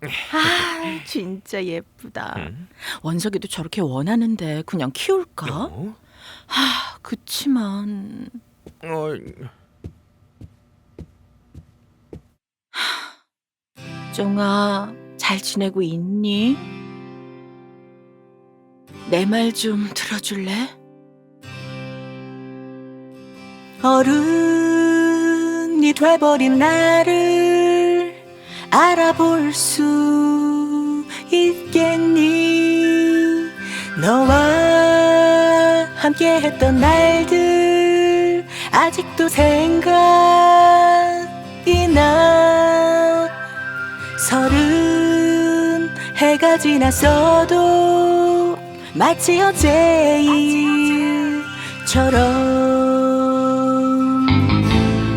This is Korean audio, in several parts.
아, 진짜 예쁘다. 음. 원석이도 저렇게 원하는데 그냥 키울까? 어? 아, 그치만 어, 쫑아, 잘 지내고 있니? 내 말 좀 들어줄래? 어른이 돼버린 나를 알아볼 수 있겠니? 너와 함께 했던 날들 아직도 생각이 나 서른 해가 지났어도 마치 어제 일처럼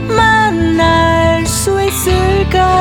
만날 수 있을까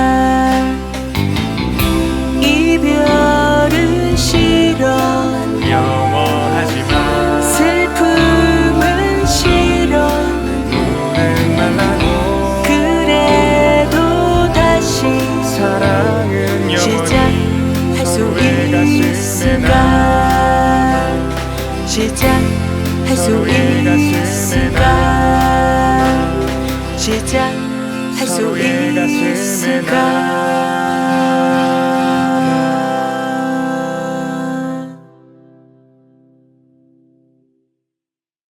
있을까 시작할 수 있을까 시작할 수 있을까